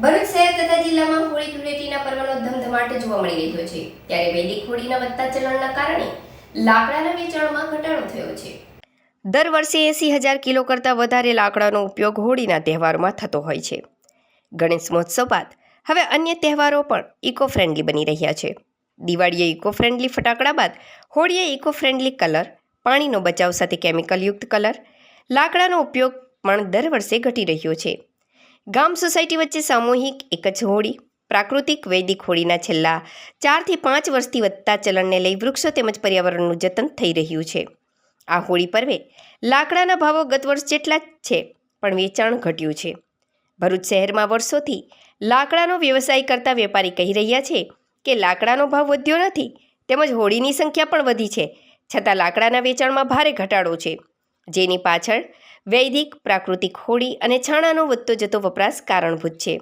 ભરૂચ શહેર તથા જિલ્લામાં હોળી ધૂળેટીના પર્વનો ધમધમાટ જોવા મળી રહ્યો છે. ત્યારે વૈદિક હોળીના વધતા ચલણના કારણે લાકડાના વેચાણમાં ઘટાડો થયો છે. દર વર્ષે એંસી હજાર કિલો કરતાં વધારે લાકડાનો ઉપયોગ હોળીના તહેવારોમાં થતો હોય છે. ગણેશ મહોત્સવ બાદ હવે અન્ય તહેવારો પણ ઇકો ફ્રેન્ડલી બની રહ્યા છે. દિવાળીએ ઇકો ફ્રેન્ડલી ફટાકડા બાદ હોળીએ ઇકો ફ્રેન્ડલી કલર, પાણીનો બચાવ સાથે કેમિકલયુક્ત કલર, લાકડાનો ઉપયોગ પણ દર વર્ષે ઘટી રહ્યો છે. ગામ સોસાયટી વચ્ચે સામૂહિક એક જ હોળી, પ્રાકૃતિક વૈદિક હોળીના છેલ્લા ચારથી પાંચ વર્ષથી વધતા ચલણને લઈ વૃક્ષો તેમજ પર્યાવરણનું જતન થઈ રહ્યું છે. આ હોળી પર્વે લાકડાના ભાવો ગત વર્ષ જેટલા જ છે, પણ વેચાણ ઘટ્યું છે. ભરૂચ શહેરમાં વર્ષોથી લાકડાનો વ્યવસાય કરતા વેપારી કહી રહ્યા છે કે લાકડાનો ભાવ વધ્યો નથી, તેમજ હોળીની સંખ્યા પણ વધી છે, છતાં લાકડાના વેચાણમાં ભારે ઘટાડો છે. જેની પાછળ વૈદિક, પ્રાકૃતિક હોળી અને છાણાનો વધતો જતો વપરાશ કારણભૂત છે.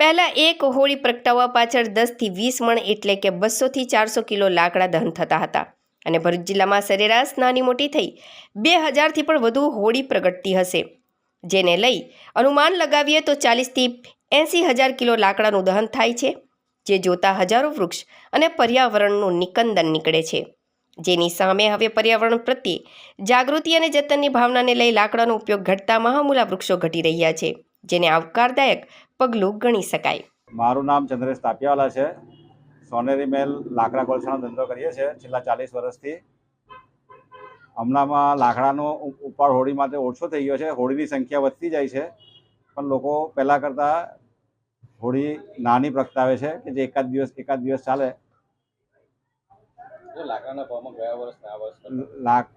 પહેલાં એક હોળી પ્રગટાવવા પાછળ દસથી વીસ મણ એટલે કે બસોથી ચારસો કિલો લાકડા દહન થતા હતા અને ભરૂચ જિલ્લામાં સરેરાશ નાની મોટી થઈ બે હજારથી પણ વધુ હોળી પ્રગટતી હશે. જેને લઈ અનુમાન લગાવીએ તો ચાલીસથી એંસી હજાર કિલો લાકડાનું દહન થાય છે, જે જોતા હજારો વૃક્ષ અને પર્યાવરણનું નિકંદન નીકળે છે. જેની સામે હવે પર્યાવરણ પ્રત્યે જાગૃતિ અને જતનની ભાવનાને લઈ લાકડાનો ઉપયોગ ઘટતા મહામૂલા વૃક્ષો ઘટી રહ્યા છે, જેને આવકારદાયક પગલું ગણી શકાય. મારું નામ ચંદ્રેશ તાપિયાવાલા છે. સોનેરી મેલ લાકડા કોલસાનો ધંધો કરીએ છીએ છેલ્લા ચાલીસ વર્ષથી. હમણાંમાં લાકડાનો ઉપાડ હોળી માટે ઓછો થઈ ગયો છે. હોળીની સંખ્યા વધતી જાય છે, પણ લોકો પહેલાં કરતાં હોળી નાની પ્રગટાવે છે કે જે એકાદ દિવસ એકાદ દિવસ ચાલે લાકડાના ભાવમાં ગયા વર્ષના આ વર્ષ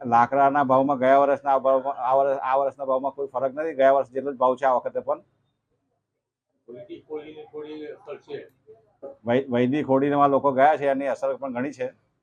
લાકડાના ભાવમાં ગયા વર્ષના ભાવમાં આ વર્ષ આ વર્ષના ભાવમાં કોઈ ફરક નથી? ગયા વર્ષ જેટલો જ ભાવ છે આ વખતે પણ? વૈદિક હોળીમાં લોકો ગયા છે એની અસર પણ ઘણી છે.